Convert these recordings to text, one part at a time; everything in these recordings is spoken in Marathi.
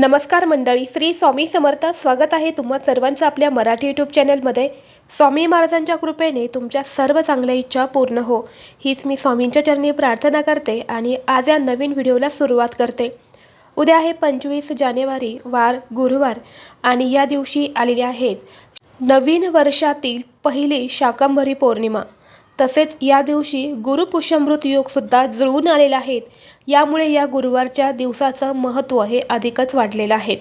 नमस्कार मंडळी श्री स्वामी समर्थ स्वागत आहे तुम्हा सर्वांचं आपल्या मराठी यूट्यूब चॅनलमध्ये. स्वामी महाराजांच्या कृपेने तुमच्या सर्व चांगल्या इच्छा पूर्ण हो. हीच मी स्वामींच्या चरणी प्रार्थना करते आणि आज या नवीन व्हिडिओला सुरुवात करते. उद्या आहे पंचवीस जानेवारी वार गुरुवार आणि या दिवशी आलेले आहेत नवीन वर्षातील पहिली शाकंभरी पौर्णिमा. तसेच या दिवशी गुरुपुष्यमृत योगसुद्धा जुळून आलेले आहेत. यामुळे या गुरुवारच्या दिवसाचं महत्त्व हे अधिकच वाढलेलं आहे.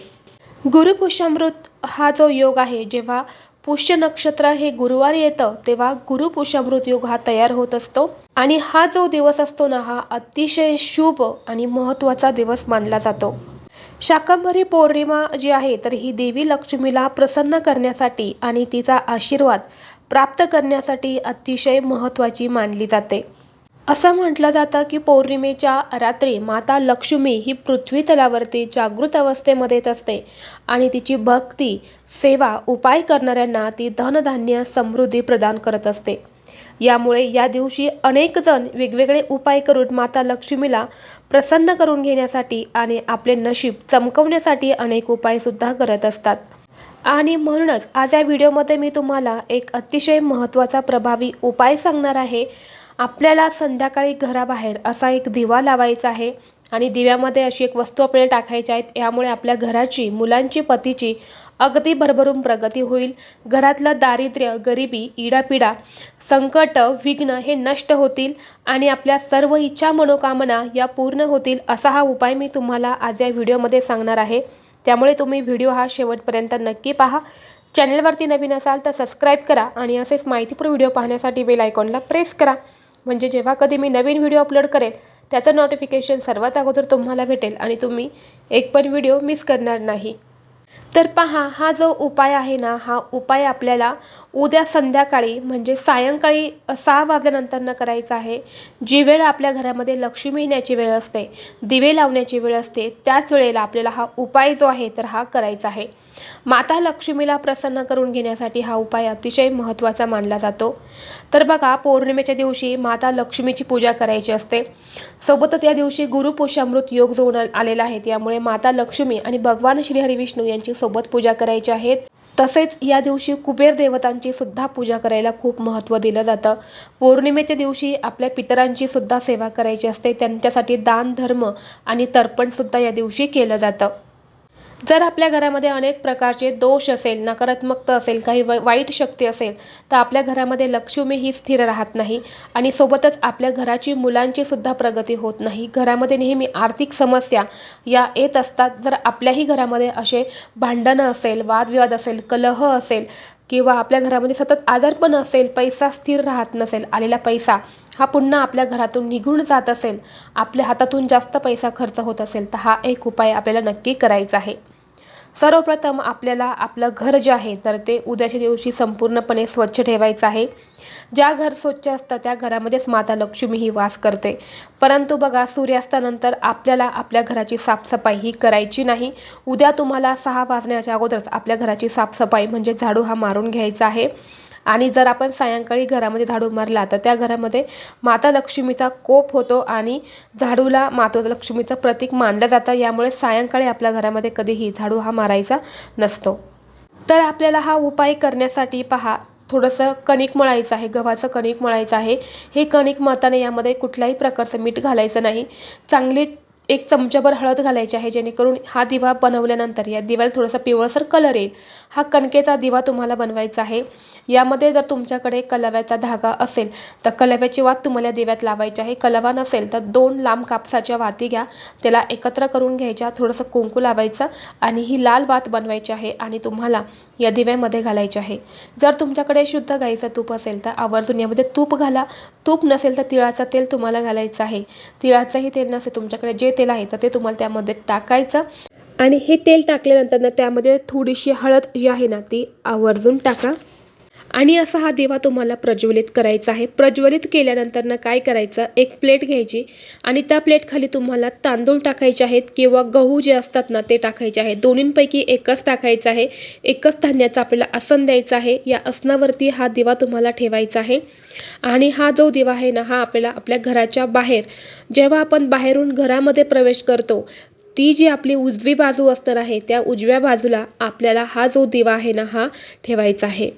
गुरुपुष्यमृत हा जो योग आहे जेव्हा पुष्य नक्षत्र हे गुरुवार येतं तेव्हा गुरुपुष्यमृत योग हा तयार होत असतो. आणि हा जो दिवस असतो ना हा अतिशय शुभ आणि महत्त्वाचा दिवस मानला जातो. शाकंभरी पौर्णिमा जी आहे तर ही देवी लक्ष्मीला प्रसन्न करण्यासाठी आणि तिचा आशीर्वाद प्राप्त करण्यासाठी अतिशय महत्त्वाची मानली जाते. असं म्हटलं जातं की पौर्णिमेच्या रात्री माता लक्ष्मी ही पृथ्वी तलावरती जागृत अवस्थेमध्येच असते आणि तिची भक्ती सेवा उपाय करणाऱ्यांना ती धनधान्य समृद्धी प्रदान करत असते. यामुळे या दिवशी अनेक जण वेगवेगळे उपाय करून माता लक्ष्मीला प्रसन्न करून घेण्यासाठी आणि आपले नशीब चमकवण्यासाठी अनेक उपायसुद्धा करत असतात. आणि म्हणूनच आज या व्हिडिओमध्ये मी तुम्हाला एक अतिशय महत्त्वाचा प्रभावी उपाय सांगणार आहे. आपल्याला संध्याकाळी घराबाहेर असा एक दिवा लावायचा आहे. आणि दिव्यामध्ये अशी एक वस्तू आपल्याला टाकायची आहेत यामुळे आपल्या घराची मुलांची पतीची अगदी भरभरून प्रगती होईल. घरातलं दारिद्र्य गरिबी इडापिडा संकट विघ्न हे नष्ट होतील आणि आपल्या सर्व इच्छा मनोकामना या पूर्ण होतील असा हा उपाय मी तुम्हाला आज या व्हिडिओमध्ये सांगणार आहे. त्यामुळे तुम्ही व्हिडिओ हा शेवटपर्यंत नक्की पहा. चॅनलवरती नवीन असाल तर सबस्क्राईब करा आणि असेच माहितीपूर्ण व्हिडिओ पाहण्यासाठी बेल आयकॉनला प्रेस करा. म्हणजे जेव्हा कधी मी नवीन व्हिडिओ अपलोड करेल त्याचं नोटिफिकेशन सर्वात अगोदर तुम्हाला भेटेल आणि तुम्ही एक पण व्हिडिओ मिस करणार नाही. तर पहा हा जो उपाय आहे ना हा उपाय आपल्याला उद्या संध्याकाळी म्हणजे सायंकाळी सहा वाजल्यानंतर न आहे. जी वेळ आपल्या घरामध्ये लक्ष्मी येण्याची वेळ असते दिवे लावण्याची वेळ असते त्याच वेळेला आपल्याला हा उपाय जो आहे तर हा करायचा आहे. माता लक्ष्मीला प्रसन्न करून घेण्यासाठी हा उपाय अतिशय महत्त्वाचा मानला जातो. तर बघा पौर्णिमेच्या दिवशी माता लक्ष्मीची पूजा करायची असते. सोबतच या दिवशी गुरुपुषामृत योग जोडून आलेला आहे त्यामुळे माता लक्ष्मी आणि भगवान श्री हरिविष्णू यांची सोबत पूजा करायची आहेत तसेच या दिवशी कुबेर देवतांची सुद्धा पूजा करायला खूप महत्त्व दिलं जातं. पौर्णिमेच्या दिवशी आपल्या पितरांची सुद्धा सेवा करायची असते. त्यांच्यासाठी दान धर्म आणि तर्पणसुद्धा या दिवशी केलं जातं. जर आपल्या घरामध्ये अनेक प्रकारचे दोष असेल नकारात्मकता असेल काही व वाईट शक्ती असेल तर आपल्या घरामध्ये लक्ष्मी ही स्थिर राहत नाही आणि सोबतच आपल्या घराची मुलांची सुद्धा प्रगती होत नाही. घरामध्ये नेहमी आर्थिक समस्या या येत असतात. जर आपल्याही घरामध्ये असे भांडणं असेल वादविवाद असेल कलह असेल किंवा आपल्या घरामध्ये सतत आजारपण असेल पैसा स्थिर राहत नसेल आलेला पैसा हा पुन्हा आपल्या घरातून निघून जात असेल आपल्या हातातून जास्त पैसा खर्च होत असेल तर हा एक उपाय आपल्याला नक्की करायचा आहे. सर्वप्रथम आपल्याला आपलं घर जे आहे तर ते उद्याच्या दिवशी संपूर्णपणे स्वच्छ ठेवायचं आहे. ज्या घर स्वच्छ असतं त्या घरामध्येच माता लक्ष्मी ही वास करते. परंतु बघा सूर्यास्तानंतर आपल्याला आपल्या घराची साफसफाई ही करायची नाही. उद्या तुम्हाला सहा वाजण्याच्या अगोदरच आपल्या घराची साफसफाई म्हणजे झाडू हा मारून घ्यायचा आहे. आणि जर आपण सायंकाळी घरामध्ये झाडू मारला तर त्या घरामध्ये माता लक्ष्मीचा कोप होतो आणि झाडूला माता लक्ष्मीचं प्रतीक मानलं जातं. यामुळे सायंकाळी आपल्या घरामध्ये कधीही झाडू हा मारायचा नसतो. तर आपल्याला हा उपाय करण्यासाठी पहा थोडंसं कणिक मळायचं आहे गव्हाचं कणिक मळायचं आहे. हे कणिक मळताना यामध्ये कुठल्याही प्रकारचं मीठ घालायचं नाही. चांगली एक चमचाभर हळद घालायची आहे जेणेकरून हा दिवा बनवल्यानंतर या दिव्याला थोडासा पिवळसर कलर येईल. हा कणकेचा दिवा तुम्हाला बनवायचा आहे. यामध्ये जर तुमच्याकडे कलव्याचा धागा असेल तर कलव्याची वात तुम्हाला दिव्यात लावायची आहे. कलवा नसेल तर दोन लांब कापसाच्या वाती घ्या. त्याला एकत्र करून घ्यायच्या थोडंसं कुंकू लावायचं आणि ही लाल वात बनवायची आहे आणि तुम्हाला या दिव्यामध्ये घालायची आहे. जर तुमच्याकडे शुद्ध गाईचं तूप असेल तर आवर्जून यामध्ये तूप घाला. तूप नसेल तर तिळाचं तेल तुम्हाला घालायचं आहे. तिळाचंही तेल नसेल तुमच्याकडे जे तेल आहे तर ते तुम्हाला त्यामध्ये टाकायचं. आणि हे तेल टाकल्यानंतर ना त्यामध्ये थोडीशी हळद जी आहे ना ती आवर्जून टाका. आणि असा हा दिवा तुम्हाला प्रज्वलित करायचा आहे. प्रज्वलित केल्यानंतर ना काय करायचं? एक प्लेट घ्यायची आणि त्या प्लेटखाली तुम्हाला तांदूळ टाकायचे आहेत किंवा गहू जे असतात ना ते टाकायचे आहेत. दोन्हींपैकी एकच टाकायचं आहे. एकच धान्याचं आपल्याला आसन द्यायचं आहे. या आसनावरती हा दिवा तुम्हाला ठेवायचा आहे. आणि हा जो दिवा आहे ना हा आपल्याला आपल्या घराच्या बाहेर जेव्हा आपण बाहेरून घरामध्ये प्रवेश करतो ती जी आपली उजवी बाजू असणार आहे त्या उजव्या बाजूला आपल्याला हा जो दिवा आहे ना हा ठेवायचा आहे.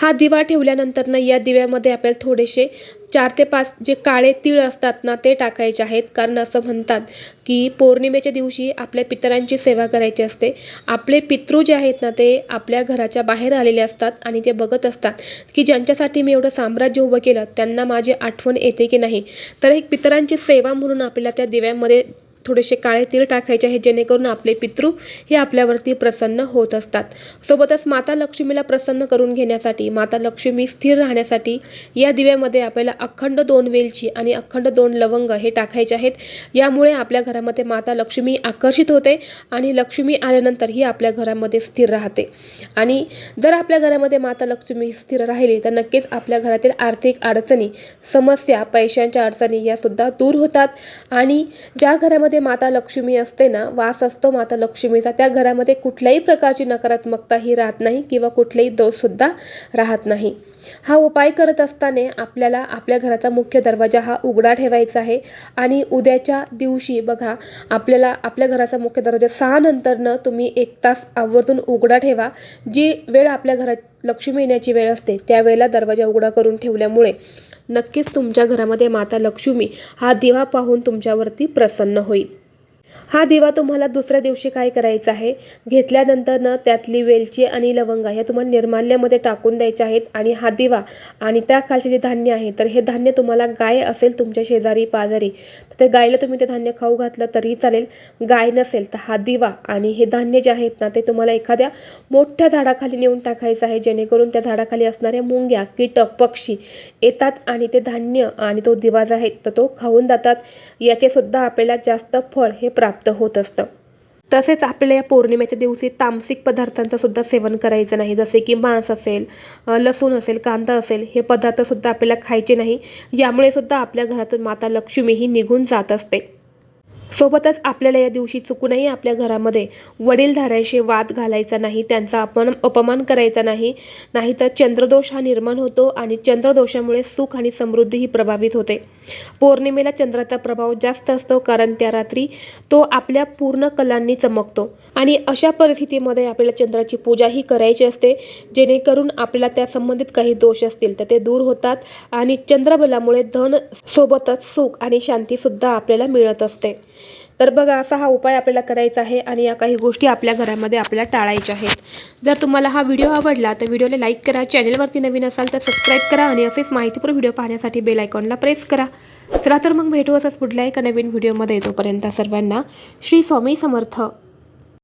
हा दिवा ठेवल्यानंतर ना या दिव्यामध्ये आपल्याला थोडेसे चार ते पाच जे काळे तीळ असतात ना ते टाकायचे आहेत. कारण असं म्हणतात की पौर्णिमेच्या दिवशी आपल्या पितरांची सेवा करायची असते. आपले पितृ जे आहेत ना ते आपल्या घराच्या बाहेर आलेले असतात आणि ते बघत असतात की ज्यांच्यासाठी मी एवढं साम्राज्य उभं केलं त्यांना माझी आठवण येते की नाही. तर एक पितरांची सेवा म्हणून आपल्याला त्या दिव्यामध्ये थोडेसे काळे तीळ टाकायचे आहे जेणेकरून आपले पितृ हे आपल्यावरती प्रसन्न होत असतात. सोबतच माता लक्ष्मीला प्रसन्न करून घेण्यासाठी माता लक्ष्मी स्थिर राहण्यासाठी या दिव्यामध्ये आपल्याला अखंड दोन वेलची आणि अखंड दोन लवंग हे टाकायचे आहेत. यामुळे आपल्या घरामध्ये माता लक्ष्मी आकर्षित होते आणि लक्ष्मी आल्यानंतर ही आपल्या घरामध्ये स्थिर राहते. आणि जर आपल्या घरामध्ये माता लक्ष्मी स्थिर राहिली तर नक्कीच आपल्या घरातील आर्थिक अडचणी समस्या पैशांच्या अडचणी यासुद्धा दूर होतात. आणि ज्या घरामध्ये माता लक्ष्मी असते ना वास असतो माता लक्ष्मीचा त्या घरामध्ये कुठल्याही प्रकारची नकारात्मकता ही राहत नाही किंवा कुठलेही दोषसुद्धा राहत नाही. हा उपाय करत असताना आपल्याला आपल्या घराचा मुख्य दरवाजा हा उघडा ठेवायचा आहे आणि उद्याच्या दिवशी बघा आपल्याला आपल्या घराचा मुख्य दरवाजा सहा नंतरनं तुम्ही एक तास आवर्जून उघडा ठेवा. जी वेळ आपल्या घरात लक्ष्मी येण्याची वेळ असते त्यावेळेला दरवाजा उघडा करून ठेवल्यामुळे नक्कीच तुमच्या घरामध्ये माता लक्ष्मी हा दिवा पाहून तुमच्यावरती प्रसन्न होईल. हा दिवा तुम्हाला दुसऱ्या दिवशी काय करायचा आहे? घेतल्यानंतर न त्यातली वेलची आणि लवंगा ह्या तुम्हाला निर्माल्यामध्ये टाकून द्यायच्या आहेत आणि हा दिवा आणि त्या खालचे जे धान्य आहे तर हे धान्य तुम्हाला गाय असेल तुमच्या शेजारी पाजारी तर ते गायला तुम्ही ते धान्य खाऊ घातलं तरी चालेल. गाय नसेल तर हा दिवा आणि हे धान्य जे आहेत ना ते तुम्हाला एखाद्या मोठ्या झाडाखाली नेऊन टाकायचं आहे जेणेकरून त्या झाडाखाली असणाऱ्या मुंग्या कीटक पक्षी येतात आणि ते धान्य आणि तो दिवा जो आहे तर तो खाऊन जातात. याचे सुद्धा आपल्याला जास्त फळ हे प्राप्त होत असतं. तसेच आपल्याला या पौर्णिमेच्या दिवशी तामसिक पदार्थांचंसुद्धा सेवन करायचं नाही. जसे की मांस असेल लसूण असेल कांदा असेल हे पदार्थसुद्धा आपल्याला खायचे नाही. यामुळे सुद्धा आपल्या घरातून माता लक्ष्मी ही निघून जात असते. सोबतच आपल्याला या दिवशी चुकूनही आपल्या घरामध्ये वडीलधाऱ्यांशी वाद घालायचा नाही त्यांचा आपण अपमान करायचा नाही. नाहीतर चंद्रदोष हा निर्माण होतो आणि चंद्रदोषामुळे सुख आणि समृद्धी ही प्रभावित होते. पौर्णिमेला चंद्राचा प्रभाव जास्त असतो कारण त्या रात्री तो आपल्या पूर्ण कलांनी चमकतो आणि अशा परिस्थितीमध्ये आपल्याला चंद्राची पूजाही करायची असते जेणेकरून आपल्याला त्या संबंधित काही दोष असतील तर ते दूर होतात आणि चंद्रबलामुळे धन सोबतच सुख आणि शांतीसुद्धा आपल्याला मिळत असते. तर बघा असा हा उपाय आपल्याला करायचा आहे आणि या काही गोष्टी आपल्या घरामध्ये आपल्याला टाळायच्या आहेत. जर तुम्हाला हा व्हिडिओ आवडला तर व्हिडिओला लाईक करा चॅनलवरती नवीन असाल तर सबस्क्राईब करा आणि असेच माहितीपूर्ण व्हिडिओ पाहण्यासाठी बेल आयकॉनला प्रेस करा. चला तर मग भेटू असंच पुढल्या एका नवीन व्हिडिओमध्ये. तोपर्यंत सर्वांना श्री स्वामी समर्थ.